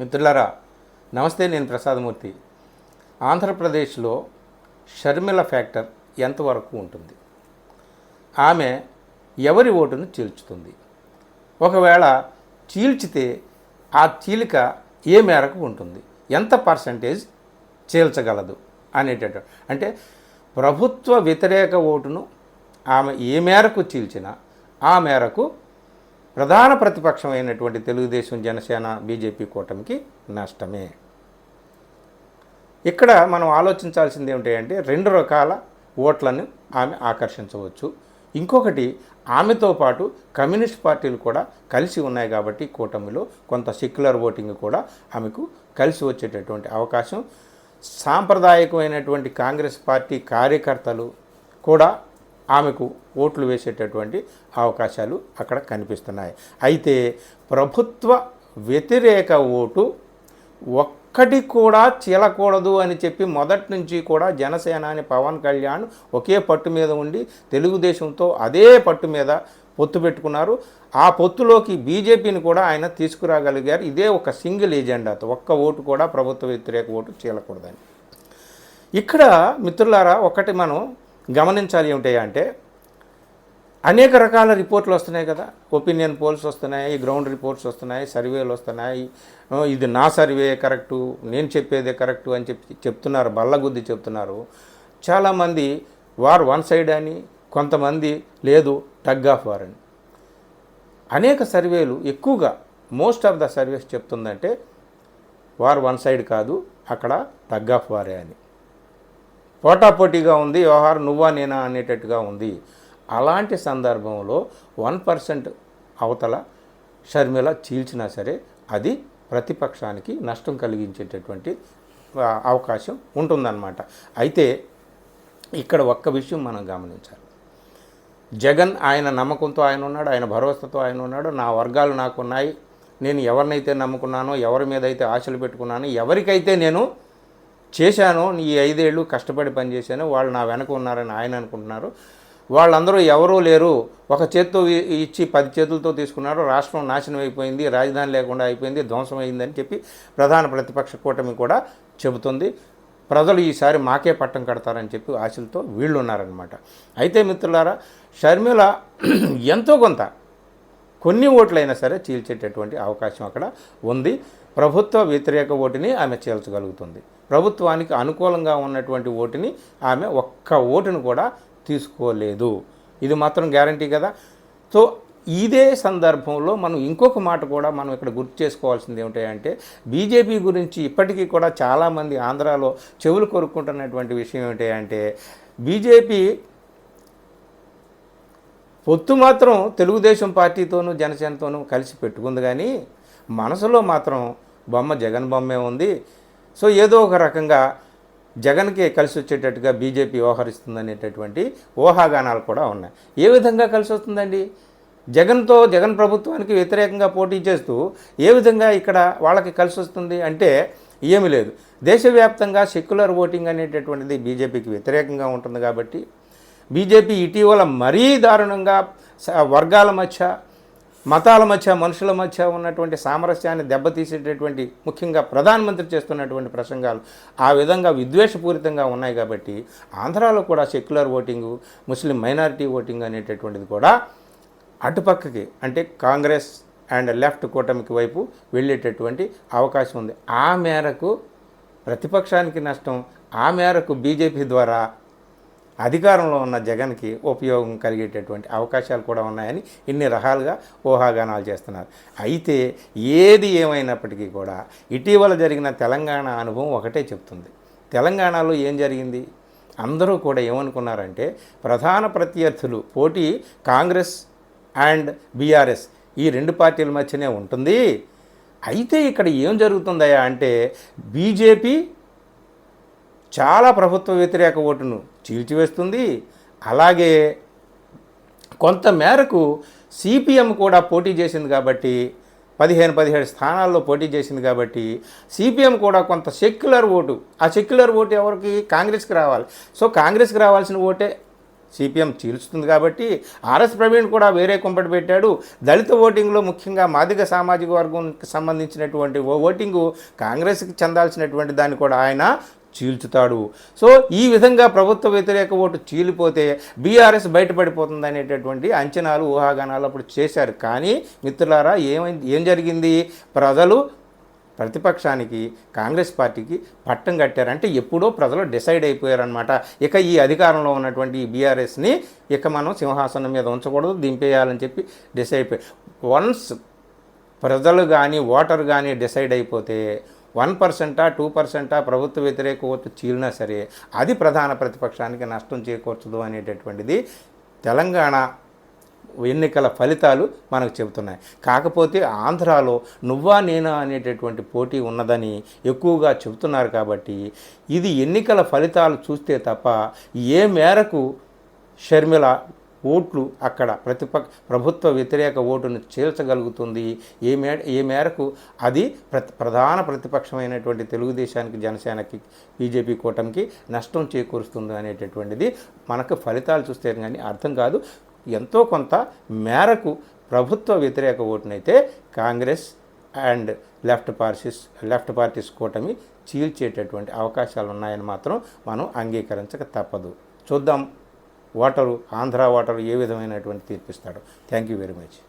మిత్రులారా నమస్తే నేను ప్రసాదమూర్తి. ఆంధ్రప్రదేశ్లో షర్మిల ఫ్యాక్టర్ ఎంతవరకు ఉంటుంది? ఆమె ఎవరి ఓటును చీల్చుతుంది? ఒకవేళ చీల్చితే ఆ చీలిక ఏ మేరకు ఉంటుంది? ఎంత పర్సంటేజ్ చీల్చగలదు అనేటటువంటి అంటే ప్రభుత్వ వ్యతిరేక ఓటును ఆమె ఏ మేరకు చీల్చినా ఆ మేరకు ప్రధాన ప్రతిపక్షమైనటువంటి తెలుగుదేశం జనసేన బీజేపీ కూటమికి నష్టమే. ఇక్కడ మనం ఆలోచించాల్సింది ఏమిటంటే రెండు రకాల ఓట్లను ఆమె ఆకర్షించవచ్చు. ఇంకొకటి ఆమెతో పాటు కమ్యూనిస్ట్ పార్టీలు కూడా కలిసి ఉన్నాయి కాబట్టి కూటమిలో కొంత సెక్యులర్ ఓటింగ్ కూడా ఆమెకు కలిసి వచ్చేటటువంటి అవకాశం. సాంప్రదాయకమైనటువంటి కాంగ్రెస్ పార్టీ కార్యకర్తలు కూడా ఆమెకు ఓట్లు వేసేటటువంటి అవకాశాలు అక్కడ కనిపిస్తున్నాయి. అయితే ప్రభుత్వ వ్యతిరేక ఓటు ఒక్కటి కూడా చీలకూడదు అని చెప్పి మొదటి నుంచి కూడా జనసేనాని పవన్ కళ్యాణ్ ఒకే పట్టు మీద ఉండి తెలుగుదేశంతో అదే పట్టు మీద పొత్తు పెట్టుకున్నారు. ఆ పొత్తులోకి బీజేపీని కూడా ఆయన తీసుకురాగలిగారు. ఇదే ఒక సింగిల్ ఎజెండాతో ఒక్క ఓటు కూడా ప్రభుత్వ వ్యతిరేక ఓటు చీలకూడదని. ఇక్కడ మిత్రులారా ఒకటి మనం గమనించాలి ఏమిటి అంటే అనేక రకాల రిపోర్ట్లు వస్తున్నాయి కదా. ఒపీనియన్ పోల్స్ వస్తున్నాయి గ్రౌండ్ రిపోర్ట్స్ వస్తున్నాయి సర్వేలు వస్తున్నాయి. ఇది నా సర్వే కరెక్టు నేను చెప్పేదే కరెక్టు అని చెప్పి చెప్తున్నారు బల్లగుద్ది చెప్తున్నారు. చాలామంది వార్ వన్ సైడ్ అని కొంతమంది లేదు టగ్ ఆఫ్ వార్ అని. అనేక సర్వేలు ఎక్కువగా మోస్ట్ ఆఫ్ ద సర్వేస్ చెప్తుందంటే వార్ వన్ సైడ్ కాదు అక్కడ టగ్ ఆఫ్ వారే అని. పోటాపోటీగా ఉంది వ్యవహారం నువ్వా నేనా అనేటట్టుగా ఉంది. అలాంటి సందర్భంలో వన్ పర్సెంట్ అవతల షర్మిల చీల్చినా సరే అది ప్రతిపక్షానికి నష్టం కలిగించేటటువంటి అవకాశం ఉంటుందన్నమాట. అయితే ఇక్కడ ఒక్క విషయం మనం గమనించాలి. జగన్ ఆయన నమ్మకంతో ఆయన ఉన్నాడు ఆయన భరోసాతో ఆయన ఉన్నాడు నా వర్గాలు నాకున్నాయి నేను ఎవరినైతే నమ్ముకున్నానో ఎవరి మీద అయితే ఆశలు పెట్టుకున్నానో ఎవరికైతే నేను చేశాను ఈ ఐదేళ్ళు కష్టపడి పనిచేశాను వాళ్ళు నా వెనక ఉన్నారని ఆయన అనుకుంటున్నారు. వాళ్ళందరూ ఎవరూ లేరు. ఒక చేత్తో ఇచ్చి పది చేతులతో తీసుకున్నారు. రాష్ట్రం నాశనం అయిపోయింది రాజధాని లేకుండా అయిపోయింది ధ్వంసం అయిందని చెప్పి ప్రధాన ప్రతిపక్ష కూటమి కూడా చెబుతుంది. ప్రజలు ఈసారి మాకే పట్టం కడతారని చెప్పి ఆశలతో వీళ్ళు ఉన్నారనమాట అయితే మిత్రులారా షర్మిల ఎంతో కొంత కొన్ని ఓట్లైనా సరే చీల్చేటటువంటి అవకాశం అక్కడ ఉంది. ప్రభుత్వ వ్యతిరేక ఓటుని ఆమె చీల్చగలుగుతుంది. ప్రభుత్వానికి అనుకూలంగా ఉన్నటువంటి ఓటుని ఆమె ఒక్క ఓటును కూడా తీసుకోలేదు. ఇది మాత్రం గ్యారంటీ కదా? సో ఇదే సందర్భంలో మనం ఇంకొక మాట కూడా మనం ఇక్కడ గుర్తు చేసుకోవాల్సింది ఏమిటంటే బీజేపీ గురించి ఇప్పటికీ కూడా చాలామంది ఆంధ్రాలో చెవులు కొరుక్కుంటున్నటువంటి విషయం ఏమిటంటే బీజేపీ పొత్తు మాత్రం తెలుగుదేశం పార్టీతోనూ జనసేనతోనూ కలిసి పెట్టుకుంది కానీ మనసులో మాత్రం బొమ్మ జగన్ బొమ్మే ఉంది. సో ఏదో ఒక రకంగా జగన్కే కలిసి వచ్చేటట్టుగా బీజేపీ వ్యవహరిస్తుంది అనేటటువంటి ఊహాగానాలు కూడా ఉన్నాయి. ఏ విధంగా కలిసి వస్తుందండి జగన్తో జగన్ ప్రభుత్వానికి వ్యతిరేకంగా పోటీ చేస్తూ ఏ విధంగా ఇక్కడ వాళ్ళకి కలిసి వస్తుంది అంటే ఏమీ లేదు. దేశవ్యాప్తంగా సెక్యులర్ ఓటింగ్ అనేటటువంటిది బీజేపీకి వ్యతిరేకంగా ఉంటుంది కాబట్టి బీజేపీ ఇటీవల మరీ దారుణంగా వర్గాల మధ్య మతాల మధ్య మనుషుల మధ్య ఉన్నటువంటి సామరస్యాన్ని దెబ్బతీసేటటువంటి ముఖ్యంగా ప్రధానమంత్రి చేస్తున్నటువంటి ప్రసంగాలు ఆ విధంగా విద్వేషపూరితంగా ఉన్నాయి కాబట్టి ఆంధ్రాలో కూడా secular voting Muslim minority voting అనేటటువంటిది కూడా అటుపక్కకి అంటే కాంగ్రెస్ అండ్ లెఫ్ట్ కూటమికి వైపు వెళ్ళేటటువంటి అవకాశం ఉంది. ఆ మేరకు ప్రతిపక్షానికి నష్టం ఆ మేరకు బీజేపీ ద్వారా అధికారంలో ఉన్న జగన్కి ఉపయోగం కలిగేటటువంటి అవకాశాలు కూడా ఉన్నాయని ఇన్ని రకాలుగా ఊహాగానాలు చేస్తున్నారు. అయితే ఏది ఏమైనప్పటికీ కూడా ఇటీవల జరిగిన తెలంగాణ అనుభవం ఒకటే చెప్తుంది. తెలంగాణలో ఏం జరిగింది? అందరూ కూడా ఏమనుకున్నారంటే ప్రధాన ప్రత్యర్థులు పోటీ కాంగ్రెస్ అండ్ బీఆర్ఎస్ ఈ రెండు పార్టీల మధ్యనే ఉంటుంది. అయితే ఇక్కడ ఏం జరుగుతుందయా అంటే బీజేపీ చాలా ప్రభుత్వ వ్యతిరేక ఓటును చీల్చివేస్తుంది. అలాగే కొంత మేరకు సిపిఎం కూడా పోటీ చేసింది కాబట్టి పదిహేను పదిహేడు స్థానాల్లో పోటీ చేసింది కాబట్టి సిపిఎం కూడా కొంత సెక్యులర్ ఓటు ఆ సెక్యులర్ ఓటు ఎవరికి? కాంగ్రెస్కి రావాలి. సో కాంగ్రెస్కి రావాల్సిన ఓటే సిపిఎం చీల్చుతుంది కాబట్టి ఆర్ఎస్ ప్రవీణ్ కూడా వేరే కుంపటి పెట్టాడు. దళిత ఓటింగ్లో ముఖ్యంగా మాదిగ సామాజిక వర్గంకి సంబంధించినటువంటి ఓ ఓటింగు కాంగ్రెస్కి చెందాల్సినటువంటి దాన్ని కూడా ఆయన చీల్చుతాడు. సో ఈ విధంగా ప్రభుత్వ వ్యతిరేక ఓటు చీలిపోతే బీఆర్ఎస్ బయటపడిపోతుంది అనేటటువంటి అంచనాలు ఊహాగానాలు అప్పుడు చేశారు. కానీ మిత్రులారా ఏమైంది ఏం జరిగింది? ప్రజలు ప్రతిపక్షానికి కాంగ్రెస్ పార్టీకి పట్టం కట్టారు. అంటే ఎప్పుడో ప్రజలు డిసైడ్ అయిపోయారనమాట ఇక ఈ అధికారంలో ఉన్నటువంటి బీఆర్ఎస్ని ఇక మనం సింహాసనం మీద ఉంచకూడదు దింపేయాలని చెప్పి డిసైడ్ వన్స్ ప్రజలు కానీ ఓటర్ కానీ డిసైడ్ అయిపోతే వన్ పర్సెంటా టూ పర్సెంటా ప్రభుత్వ వ్యతిరేక ఓటు చీలినా సరే అది ప్రధాన ప్రతిపక్షానికి నష్టం చేకూర్చదు అనేటటువంటిది తెలంగాణ ఎన్నికల ఫలితాలు మనకు చెబుతున్నాయి. కాకపోతే ఆంధ్రాలో నువ్వా నేనా అనేటటువంటి పోటీ ఉన్నదని ఎక్కువగా చెబుతున్నారు కాబట్టి ఇది ఎన్నికల ఫలితాలు చూస్తే తప్ప ఏ మేరకు షర్మిల ఓట్లు అక్కడ ప్రతిపక్ష ప్రభుత్వ వ్యతిరేక ఓటును చీల్చగలుగుతుంది. ఏ మే ఏ మేరకు అది ప్రతి ప్రధాన ప్రతిపక్షమైనటువంటి తెలుగుదేశానికి జనసేనకి బీజేపీ కూటమికి నష్టం చేకూరుస్తుంది అనేటటువంటిది మనకు ఫలితాలు చూస్తే కానీ అర్థం కాదు. ఎంతో కొంత మేరకు ప్రభుత్వ వ్యతిరేక ఓటునైతే Congress and left parties left parties కూటమి చీల్చేటటువంటి అవకాశాలు ఉన్నాయని మాత్రం మనం అంగీకరించక తప్పదు. చూద్దాం. వాటరు ఆంధ్ర వాటరు ఏ విధమైనటువంటి తీర్పిస్తాడు. Thank you very much.